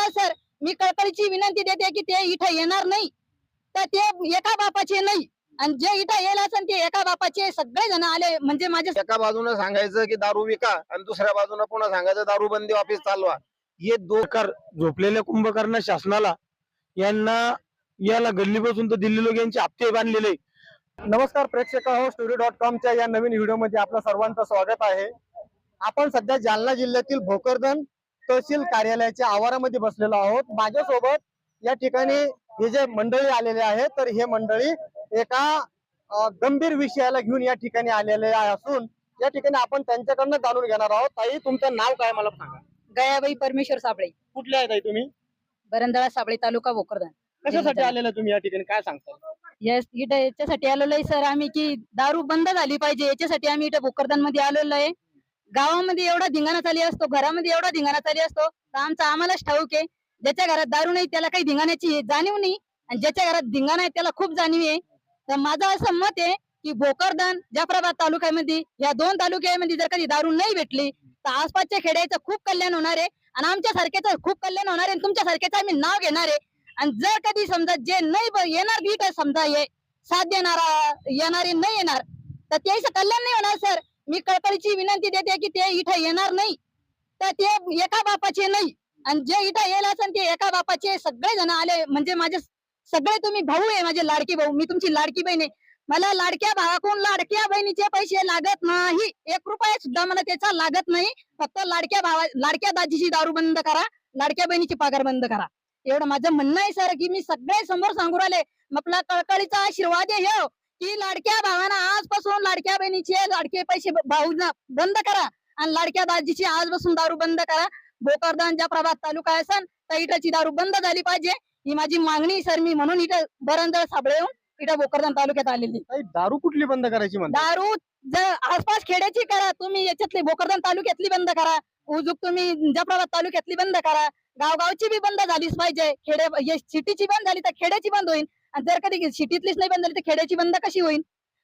येणार सर मी कळकळीची विनंती देते की ते इथं येणार नाही. तर ते एका बापाचे नाही. आणि जे इथं येईल असेल ते एका बापाचे सगळे जण आले. म्हणजे माझे एका बाजूने सांगायचं की दारू विका आणि दुसऱ्या बाजूने पुन्हा सांगायचं दारू बंदी ऑफिस चालवा. हे दोकर झोपलेल्या कुंभकर्ण शासनाला यांना याला गल्ली बसून तर दिल्ली लोक यांचे हप्ते बांधलेले. नमस्कार प्रेक्षक हो स्टोरी डॉट कॉमच्या या नवीन व्हिडिओमध्ये आपलं सर्वांचं स्वागत आहे. आपण सध्या जालना जिल्ह्यातील भोकरदन तहसील कार्यालयाच्या आवारामध्ये बसलेलो आहोत. माझ्यासोबत या ठिकाणी हे जे मंडळी आलेले आहेत तर हे मंडळी एका गंभीर विषयाला घेऊन या ठिकाणी आलेले असून या ठिकाणी आपण त्यांच्याकडनं जाणून घेणार आहोत. ताई तुमचं नाव काय मला सांगा. गयाबाई परमेश्वर साबळे. कुठले आहे ताई तुम्ही? बरंदळा साबळे तालुका भोकरदन. कशासाठी आलेला तुम्ही या ठिकाणी? काय सांगता? यस इथं याच्यासाठी आलेलो आहे सर आम्ही की दारू बंद झाली पाहिजे. याच्यासाठी आम्ही इथं भोकरदनमध्ये आलेलो आहे. गावामध्ये एवढा धिंगाणा चाली असतो घरामध्ये एवढा धिंगाणा चाली असतो तर आमचा आम्हालाच ठाऊक आहे. ज्याच्या घरात दारू नाही त्याला काही धिंगाण्याची जाणीव नाही आणि ज्याच्या घरात धिंगाणा आहे त्याला खूप जाणीव आहे. तर माझं असं मत आहे की भोकरदन जाफराबाद तालुक्यामध्ये या दोन तालुक्यामध्ये जर कधी दारू नाही भेटली तर आसपासच्या खेड्याचं खूप कल्याण होणार आहे आणि आमच्या सारख्याचं खूप कल्याण होणार आहे आणि तुमच्या सारख्याचं आम्ही नाव घेणार आहे. आणि जर कधी समजा जे नाही येणार बी काय समजा हे साथ देणारा येणारे नाही येणार तर त्याचं कल्याण नाही होणार सर. मी कळकळीची विनंती देते की ते इथं येणार नाही. तर ते एका बापाचे नाही. आणि जे इथं येईल असेल ते एका बापाचे सगळे जण आले. म्हणजे माझे सगळे तुम्ही भाऊ आहे माझे लाडकी भाऊ. मी तुमची लाडकी बहीण आहे. मला लाडक्या भावाकडून लाडक्या बहिणीचे पैसे लागत नाही? एक रुपया सुद्धा मला त्याचा लागत नाही. फक्त लाडक्या भावा लाडक्या दाजीची दारू बंद करा. लाडक्या बहिणीची पगार बंद करा. एवढं माझं म्हणणं आहे सर की मी सगळे समोर सांगू राहिले आपला कळकळीचा आशीर्वाद आहे हो. की लाडक्या भावाना आजपासून लाडक्या बहिणीचे लाडके पैसे भाऊ बंद करा. आणि लाडक्या दाजीची आजपासून दारू बंद करा. भोकरदान ज्या प्रभात तालुका असन त्या इटाची दारू बंद झाली पाहिजे. ही माझी मागणी सर. मी म्हणून इथं बरंदळ साबळे येऊन इथं भोकरदान तालुक्यात आलेली दारू कुठली बंद करायची दारू जर आसपास खेड्याची करा. तुम्ही याच्यातली भोकरदान तालुक्यातली बंद करा. उजूक तुम्ही जफराबाद तालुक्यातली बंद करा. गावगावची बी बंद झालीच पाहिजे. खेडे सिटीची बंद झाली तर खेड्याची बंद होईल. आणि जर कधी सिटीतलीच नाही बंद झाली तर खेड्याची बंद कशी होईल?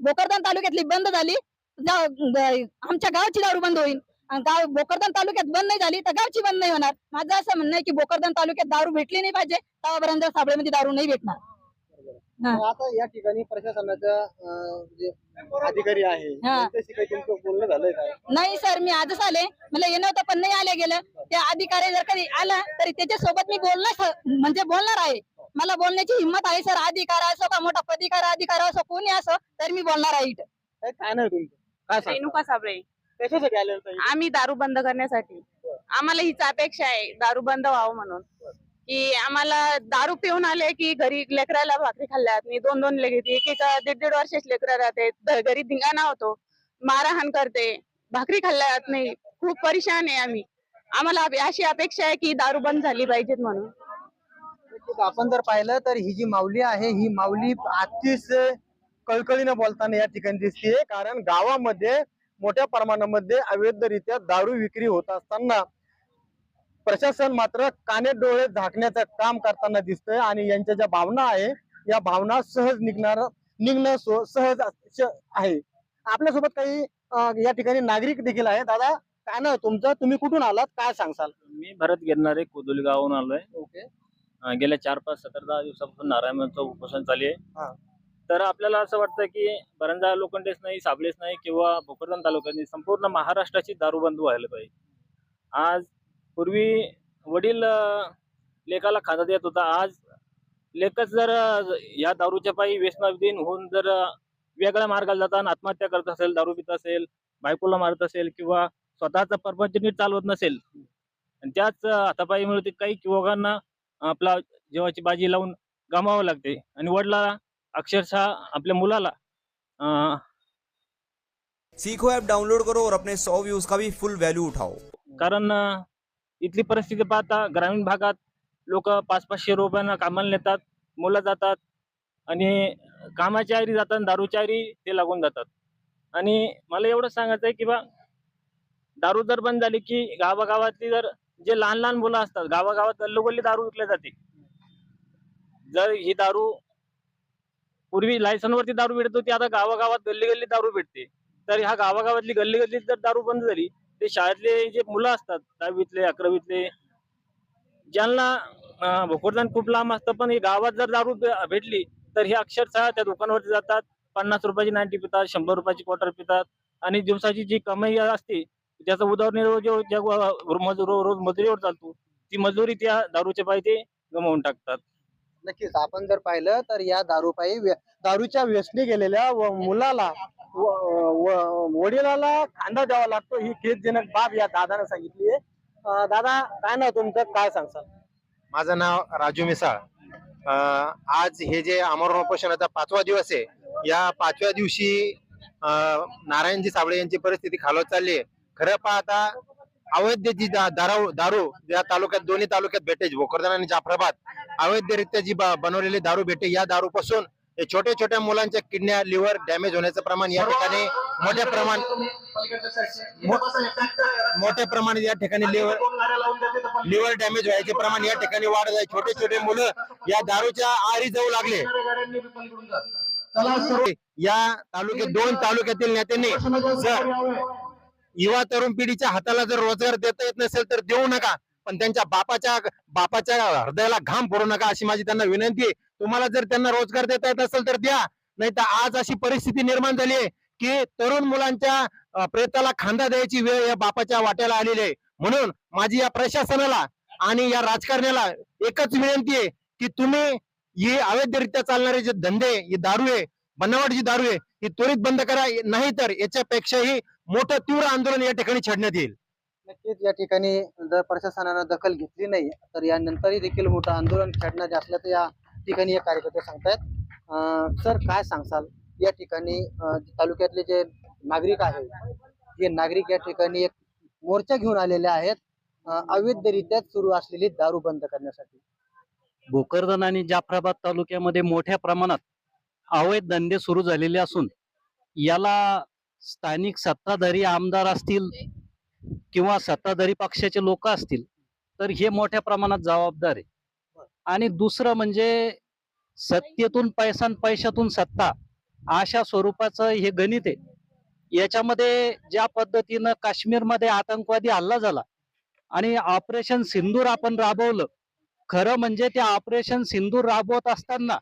भोकरदान तालुक्यातली बंद झाली आमच्या गावची दारू बंद होईल. आणि गाव भोकरदान तालुक्यात बंद नाही झाली तर गावची बंद नाही होणार. माझं असं म्हणणं आहे की भोकरदान तालुक्यात दारू भेटली नाही पाहिजे तेव्हापर्यंत साबळेमध्ये दारू नाही भेटणार. आता या ठिकाणी जे अधिकारी आहे बोलणं झालंय नाही सर मी आजच आले. मला येणं होतं पण नाही आले गेलं. त्या अधिकारी जर कधी आला तरी त्याच्या सोबत मी बोलणार म्हणजे बोलणार आहे. मला बोलण्याची हिंमत आहे सर. अधिकार असो का मोठा प्रतिकार अधिकार असो कोणी असो तर मी बोलणार आहे इथं. काय नाही तुमचं? काय सांगता? रेणुका साबळे? कशासाठी आलेलं ताई? आम्ही दारू बंद करण्यासाठी. आम्हाला हीच अपेक्षा आहे दारू बंद व्हावं म्हणून. की आम्हाला दारू पिऊन आले की घरी लेकराला भाकरी खाल्ल्यात मी दोन दोन लेकरी एक एक दीड दीड वर्षाची लेकरं राहते ध- घरी धिंगाणा होतो मारहाण करते भाकरी खाल्ल्या जात नाही. खूप परेशान आहे आम्ही. आम्हाला अप- अशी अपेक्षा आहे की दारू बंद झाली पाहिजेत म्हणून. आपण जर पाहिलं तर ही जी माऊली आहे ही माऊली अतिच कळकळीनं बोलताना या ठिकाणी दिसते कारण गावामध्ये मोठ्या प्रमाणामध्ये अवैधरित्या दारू विक्री होत असताना प्रशासन मात्र काने डोळे झाकण्याचं काम करताना दिसतंय आणि यांच्या ज्या भावना आहे या भावना सहज निघणार निघणं सहज आहे. आपल्यासोबत काही या ठिकाणी नागरिक देखील आहे दादा काय ना तुमचं? तुम्ही कुठून आलात? काय सांगसाल? मी भरत गिरणारे कोदोली गावून आलोय. ओके. अं, गेल्या चार पाच सतरा दहा दिवसापासून नारायणचं उपोषण चालू हा. आहे तर आपल्याला असं वाटतं की बरंजा लोखंडेच नाही साबळेच नाही किंवा भोकरदन तालुक्यात नाही संपूर्ण महाराष्ट्राची दारूबंद व्हायला पाहिजे. आज पूर्वी वडील अं, लेकाला खांदा देत होता. आज लेखच जर अं, या दारूच्या पायी व्यसनाधीन होऊन जर अं, वेगळ्या मार्गाला जाताना आत्महत्या करत असेल दारू पित असेल बायकोला मारत असेल किंवा स्वतःचा प्रपंच नीट चालवत नसेल आणि त्याच हातापायी मिळते काही युवकांना आपला जीवाची बाजी लावून गमावं लागते. आणि वडिलाला अक्षरशः आपल्या मुलाला सीखो ऐप डाउनलोड करो और अपने 100 व्यूज का भी फुल वैल्यू उठाओ. कारण इथली परिस्थिती पाहता ग्रामीण भागात लोक पाच पाचशे रुपयांना कामाला नेतात मुलं जातात आणि कामाच्या आरी जातात दारूच्या आरी ते लागून जातात. आणि मला एवढं सांगायचं आहे की बा दारू जर बंद झाली की गावागावातली जर जे लहान लहान मुलं असतात गावागावात गल्लोगल्ली दारू विकल्या जाते. जर ही दारू पूर्वी लायसनवरती दारू भेटत होती आता गावागावात गल्ली गल्ली दारू भेटते. तर ह्या गावागावातली गल्ली गल्ली जर दारू बंद झाली ते शाळेतले जे मुलं असतात दहावीतले अकरावीतले ज्यांना भोकरदान खूप लांब असतं पण हे गावात जर दारू भेटली तर हे अक्षरशः त्या दुकानावरती जातात. पन्नास रुपयाची नाईन्टी पितात शंभर रुपयाची क्वार्टर पितात. आणि दिवसाची जी कमाई असते त्याचा उदरनिर्वाह जो ज्या रोज मजुरीवर चालतो ती मजुरी त्या दारूच्या पायी ते गमावून टाकतात. नक्कीच. आपण जर पाहिलं तर या दारूपायी दारूच्या व्यसनी गेलेल्या व मुलाला वडिलाला खांदा द्यावा लागतो ही खेदजनक बाब या दादाने सांगितली आहे. दादा काय नाव तुमचं? काय सांगसाल? माझं नाव राजू मिसाळ. अं, आज हे जे आमरण उपोषणाचा पाचवा दिवस आहे या पाचव्या दिवशी अं, नारायणजी साबळे यांची परिस्थिती खालवत चालली आहे. खरं पाहता अवैध जी दारू दारू या तालुक्यात दोन्ही तालुक्यात भेटे भोकरदन आणि जाफराबाद. अवैधरित्या जी बनवलेली दारू भेटे या दारू पासून छोट्या छोट्या मुलांच्या किडन्या लिव्हर डॅमेज होण्याचं प्रमाण या ठिकाणी मोठ्या प्रमाण मोठ्या प्रमाणात या ठिकाणी लिव्हर लिव्हर डॅमेज व्हायचे प्रमाण या ठिकाणी वाढत आहे. छोटे छोटे मुलं या दारूच्या आरी जाऊ लागले. या तालुक्यात दोन तालुक्यातील नेत्यांनी सर युवा तरुण पिढीच्या हाताला जर रोजगार देता येत नसेल तर देऊ नका. पण त्यांच्या बापाच्या बापाच्या हृदयाला घाम भरू नका अशी माझी त्यांना विनंती आहे. तुम्हाला जर त्यांना रोजगार देता येत नसेल तर द्या. नाही तर आज अशी परिस्थिती निर्माण झाली आहे की तरुण मुलांच्या प्रेताला खांदा द्यायची वेळ या बापाच्या वाट्याला आलेली आहे. म्हणून माझी या प्रशासनाला आणि या राजकारण्याला एकच विनंती आहे की तुम्ही ही अवैधरित्या चालणारे जे धंदे ही दारू आहे बनावट जी दारू आहे ही त्वरित बंद करा. नाही तर याच्यापेक्षाही मोठं तीव्र आंदोलन या ठिकाणी छेडण्यात येईल. नक्कीच या ठिकाणी जर प्रशासनानं दखल घेतली नाही तर यानंतरही देखील मोठं आंदोलन छेडण्यात असल्याचं या ठिकाणी हे कार्यकर्ते सांगतायत. अं, सर काय सांगसाल? या ठिकाणी तालुक्यातले जे नागरिक आहेत हे नागरिक या ठिकाणी एक मोर्चा घेऊन आलेले आहेत अवैधरित्या सुरू असलेली दारू बंद करण्यासाठी. भोकरदन आणि जाफराबाद तालुक्यामध्ये मोठ्या प्रमाणात अवैध धंदे सुरू झालेले असून याला स्थानिक सत्ताधारी आमदार असतील किंवा सत्ताधारी पक्षाचे लोक असतील तर हे मोठ्या प्रमाणात जबाबदार आहे. आणि दुसरं म्हणजे सत्तेतून पैसा पैशातून सत्ता अशा स्वरूपाचं हे गणित आहे. याच्यामध्ये ज्या पद्धतीनं काश्मीरमध्ये आतंकवादी हल्ला झाला आणि ऑपरेशन सिंदूर आपण राबवलं खरं म्हणजे त्या ऑपरेशन सिंदूर राबवत असताना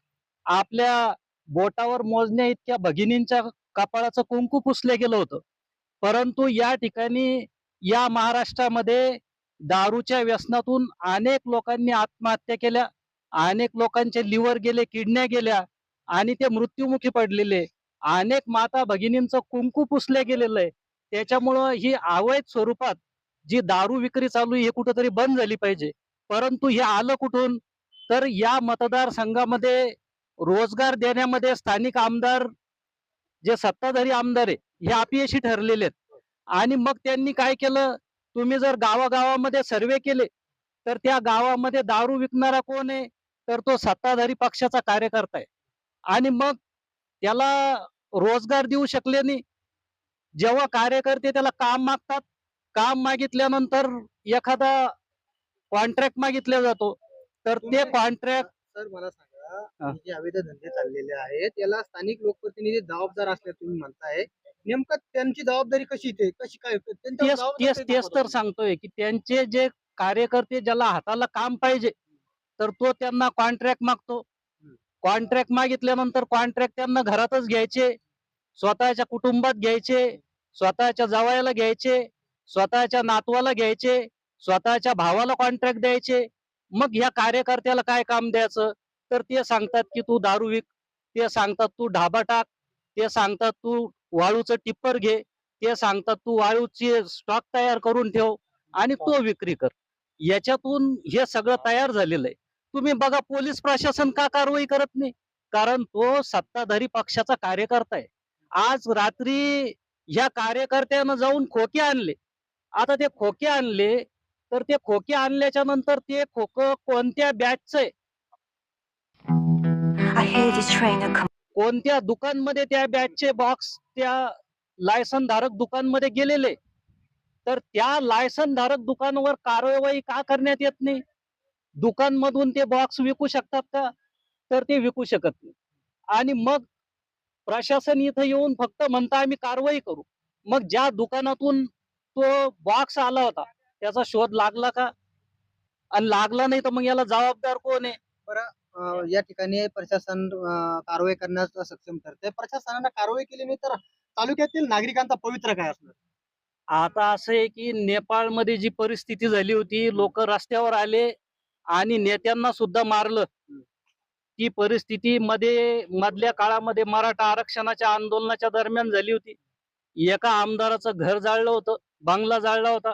आपल्या बोटावर मोजण्या इतक्या भगिनींच्या कपाळाचं कुंकू पुसलं गेलं होतं. परंतु या ठिकाणी या महाराष्ट्रामध्ये दारूच्या व्यसनातून अनेक लोकांनी आत्महत्या केल्या अनेक लोकांचे लिव्हर गेले किडण्या गेल्या आणि ते मृत्युमुखी पडलेले. अनेक माता भगिनींचं कुंकू पुसलं गेलेलं आहे. त्याच्यामुळं ही अवैध स्वरूपात जी दारू विक्री चालू आहे ही कुठंतरी बंद झाली पाहिजे. परंतु हे आलं कुठून? तर या मतदारसंघामध्ये रोजगार देण्यामध्ये स्थानिक आमदार जे सत्ताधारी आमदार आहे हे अपयशी ठरलेले आहेत. आणि मग त्यांनी काय केलं? तुम्ही जर गावागावामध्ये सर्वे केले तर त्या गावामध्ये दारू विकणारा कोण आहे? तर तो सत्ताधारी पक्षाचा कार्यकर्ता आहे. आणि मग त्याला रोजगार देऊ शकले नाही. जेव्हा कार्यकर्ते त्याला काम मागतात काम मागितल्यानंतर एखादा कॉन्ट्रॅक्ट मागितला जातो. तर ते कॉन्ट्रॅक्ट हे. जे अवैध धंदे चाललेले आहेत याला स्थानिक लोकप्रतिनिधी जबाबदार असल्या तुम्ही म्हणताय. नेमकं त्यांची जबाबदारी कशी ते कशी काय तेच तेच तर? सांगतोय की त्यांचे जे कार्यकर्ते ज्याला हाताला काम पाहिजे तर तो त्यांना कॉन्ट्रॅक्ट मागतो. कॉन्ट्रॅक्ट मागितल्यानंतर कॉन्ट्रॅक्ट त्यांना घरातच घ्यायचे स्वतःच्या कुटुंबात घ्यायचे स्वतःच्या जावयाला घ्यायचे स्वतःच्या नातवाला घ्यायचे स्वतःच्या भावाला कॉन्ट्रॅक्ट द्यायचे. मग ह्या कार्यकर्त्याला काय काम द्यायचं? तर ते सांगतात की तू दारू विक ते सांगतात तू ढाबा टाक ते सांगतात तू वाळूचं टिप्पर घे ते सांगतात तू वाळूची स्टॉक तयार करून ठेव आणि तो विक्री कर. याच्यातून हे सगळं तयार झालेलं आहे. तुम्ही बघा पोलीस प्रशासन का कारवाई करत नाही? कारण तो सत्ताधारी पक्षाचा कार्यकर्ता आहे. आज रात्री ह्या कार्यकर्त्यानं जाऊन खोके आणले. आता ते खोके आणले तर ते खोके आणल्याच्या नंतर ते खोक कोणत्या बॅचचं आहे? कोणत्या दुकानमध्ये त्या बॅचचे बॉक्स त्या लायसन धारक दुकानमध्ये गेलेले? तर त्या लायसन धारक दुकानावर कारवाई का करण्यात येत नाही? दुकान मधून ते बॉक्स विकू शकतात का? तर ते विकू शकत नाही. आणि मग प्रशासन इथं येऊन फक्त म्हणता आम्ही कारवाई करू. मग ज्या दुकानातून तो बॉक्स आला होता त्याचा शोध लागला का? आणि लागला नाही तर मग याला जबाबदार कोण आहे? अं, या. ठिकाणी प्रशासन कारवाई करण्यास सक्षम ठरते प्रशासनानं कारवाई केली नाही तर तालुक्यातील नागरिकांचा पवित्र काय असणार? आता असं आहे की नेपाळमध्ये जी परिस्थिती झाली होती लोक रस्त्यावर आले आणि नेत्यांना सुद्धा मारलं. ती परिस्थिती मध्ये मधल्या काळामध्ये मराठा आरक्षणाच्या आंदोलनाच्या दरम्यान झाली होती. एका आमदाराचं घर जाळलं होतं बांगला जाळला होता.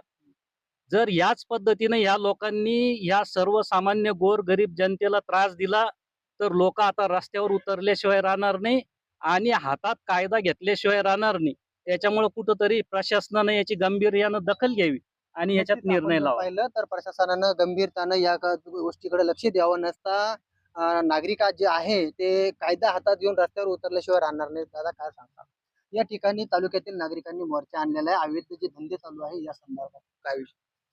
जर याच पद्धतीने या लोकांनी या सर्वसामान्य गोर गरीब जनतेला त्रास दिला तर लोक आता रस्त्यावर उतरल्याशिवाय राहणार नाही आणि हातात कायदा घेतल्याशिवाय राहणार नाही. त्याच्यामुळे कुठंतरी प्रशासनानं याची गांभीर्यानं दखल घ्यावी आणि याच्यात निर्णय जर लावा पाहिलं तर प्रशासनानं गंभीरतानं या गोष्टीकडे लक्ष द्यावं नसता नागरिक जे आहे ते कायदा हातात घेऊन रस्त्यावर उतरल्याशिवाय राहणार नाही दादा काय सांगता? या ठिकाणी तालुक्यातील नागरिकांनी मोर्चा आणलेला आहे. अवैध जे धंदे चालू आहे या संदर्भात. काय विषय?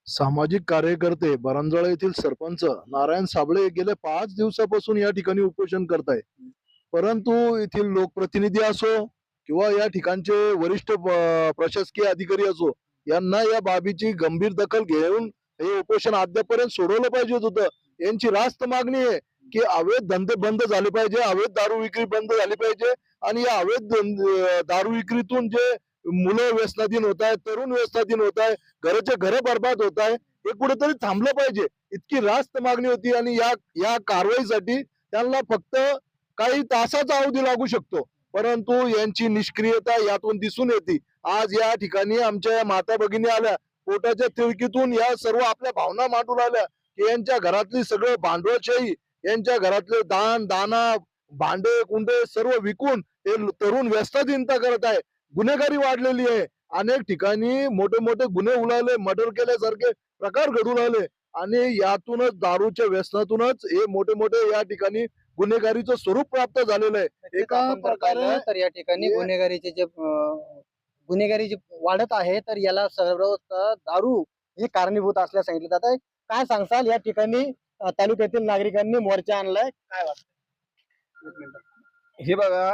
सामाजिक कार्यकर्ते बरंजाळा येथील सरपंच नारायण साबळे गेले पाच दिवसापासून या ठिकाणी उपोषण करताय परंतु येथील लोकप्रतिनिधी असो किंवा या ठिकाणचे वरिष्ठ प्रशासकीय अधिकारी असो यांना या बाबीची गंभीर दखल घेऊन हे उपोषण अद्यापर्यंत सोडवलं पाहिजे होतं. यांची रास्त मागणी आहे की अवैध धंदे बंद झाले पाहिजे अवैध दारू विक्री बंद झाली पाहिजे आणि या अवैध दारू विक्रीतून जे मुलं व्यसनाधीन होत आहेत तरुण व्यसनाधीन होत आहे घराचे घर बर्बाद होत आहे हे कुठेतरी थांबलं पाहिजे. इतकी रास्त मागणी होती आणि या या कारवाईसाठी त्यांना फक्त काही तासाचा अवधी लागू शकतो. परंतु यांची निष्क्रियता यातून दिसून येते. आज या ठिकाणी आमच्या या माता भगिनी आल्या. पोटाच्या तिळकीतून या सर्व आपल्या भावना मांडून आल्या की यांच्या घरातली सगळं भांडवलशाही यांच्या घरातले दान दाना भांडे कुंडे सर्व विकून हे तरुण व्यस्ताधीनता करत आहे. गुन्हेगारी वाढलेली आहे. अनेक ठिकाणी मोठे मोठे गुन्हे उलाले मर्डर केल्यासारखे प्रकार घडून आले आणि यातूनच दारूच्या व्यसनातूनच हे मोठे मोठे या ठिकाणी गुन्हेगारीचं स्वरूप प्राप्त झालेलं आहे. एका प्रकारे तर या ठिकाणी गुन्हेगारीचे जे गुन्हेगारी जे वाढत आहे तर याला सर्व दारू हे कारणीभूत असल्यास सांगितलं जात आहे काय सांगसाल या ठिकाणी तालुक्यातील नागरिकांनी मोर्चा आणलाय. काय वाटतं. हे बघा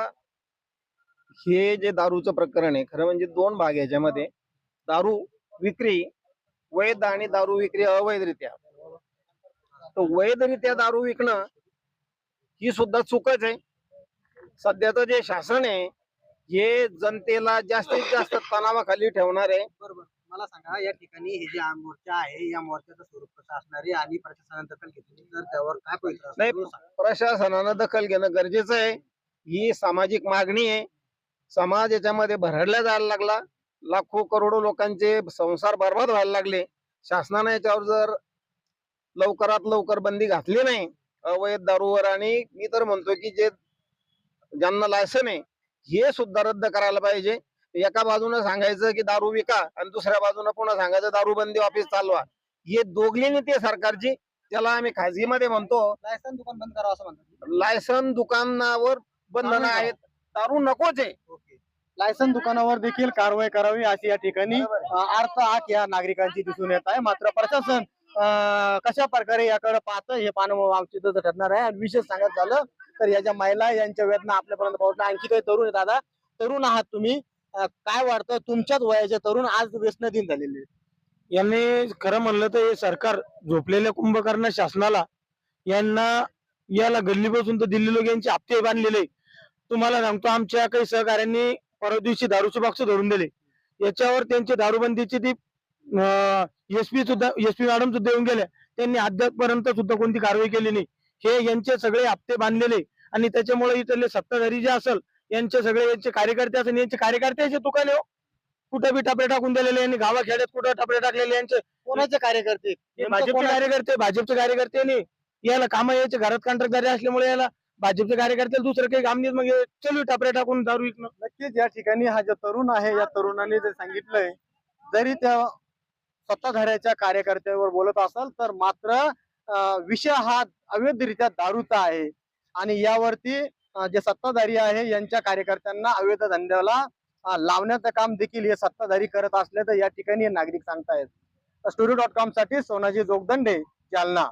हे जे दारूचं प्रकरण आहे खरं म्हणजे दोन भाग आहे याच्यामध्ये. दारू विक्री वैध आणि दारू विक्री अवैधरित्या. तर वैधरित्या दारू विकणं ही सुद्धा चुकच आहे. सध्याचं जे शासन आहे हे जनतेला जास्तीत जास्त तणावाखाली ठेवणार आहे. बरोबर. मला सांगा या ठिकाणी हे जे मोर्चा आहे या मोर्चाचं स्वरूप कसं असणार आहे आणि प्रशासनाने दखल घेतली तर त्यावर काय? नाही. प्रशासनानं दखल घेणं गरजेचं आहे. ही सामाजिक मागणी आहे. समाज याच्यामध्ये भरडला जायला लागला. लाखो करोडो लोकांचे संसार बर्बाद व्हायला लागले. शासनाने याच्यावर जर लवकरात लवकर बंदी घातली नाही अवैध दारूवर आणि मी तर म्हणतो की जे ज्यांना लायसन आहे हे सुद्धा रद्द करायला पाहिजे. एका बाजूने सांगायचं की दारू विका आणि दुसऱ्या बाजूने पुन्हा सांगायचं दारू बंदी ऑफिस चालवा. हे दोघली नीती आहे सरकारची त्याला आम्ही खाजगीमध्ये म्हणतो लायसन दुकान बंद करावं असं म्हणतात. लायसन दुकानावर बंधनं आहेत. दारू नकोच आहे. लायसन दुकानावर देखील कारवाई करावी अशी या ठिकाणी अर्थ आख या नागरिकांची दिसून येत आहे. मात्र प्रशासन कशा प्रकारे याकडे पाहतं हे पाहणं आमची इथं ठरणार आहे. आणि विशेष सांगायचं झालं तर या ज्या महिला यांच्या वेदना आपल्यापर्यंत पोहोचल्या आणखी काही तरुण आहे दादा. तरुण आहात तुम्ही. काय वाटतं? तुमच्याच वयाचे तरुण आज व्यसनाधीन झालेले. यांनी खरं म्हणलं तर हे सरकार झोपलेल्या कुंभकर्ण शासनाला यांना याला गल्ली बसून तर दिल्ली लोक यांचे हप्ते बांधलेले तुम्हाला सांगतो आमच्या काही सहकाऱ्यांनी परवा दिवशी दारूचे बॉक्स धरून दिले. याच्यावर त्यांची दारूबंदीची ती एस पी सुद्धा एस पी मॅडम सुद्धा येऊन गेल्या. त्यांनी अद्यापपर्यंत सुद्धा कोणती कारवाई केली नाही. हे यांचे सगळे हप्ते बांधलेले. आणि त्याच्यामुळे इथले सत्ताधारी जे असेल यांचे सगळे यांचे कार्यकर्ते असेल यांचे कार्यकर्ते असे तुकाले हो. कुठं बी टपरे टाकून दिलेले यांनी गावाखेड्यात कुठं टपरे टाकलेले यांचे. कोणाचे कार्यकर्ते? भाजपचे? कार्यकर्ते भाजपचे कार्यकर्ते याला कामं यायचे घरात कॉन्ट्रॅक्टदारी असल्यामुळे याला भाजपचे कार्यकर्ते दुसरं काही काम नाही मग हे चलू टपरे टाकून दारू विकणं. नक्कीच या ठिकाणी हा जो तरुण आहे या तरुणाने जे सांगितलंय जरी त्या सत्ताधाऱ्याच्या कार्यकर्त्यावर बोलत असाल तर मात्र विषय हा अवैधरित्या दारूचा आहे. आणि यावरती जे सत्ताधारी आहे यांच्या कार्यकर्त्यांना अवैध धंद्याला लावण्याचं काम देखील हे सत्ताधारी करत असल्याचं या ठिकाणी हे नागरिक सांगतायत. स्टोरी डॉट कॉमसाठी सोनाजी जोगदंडे जालना.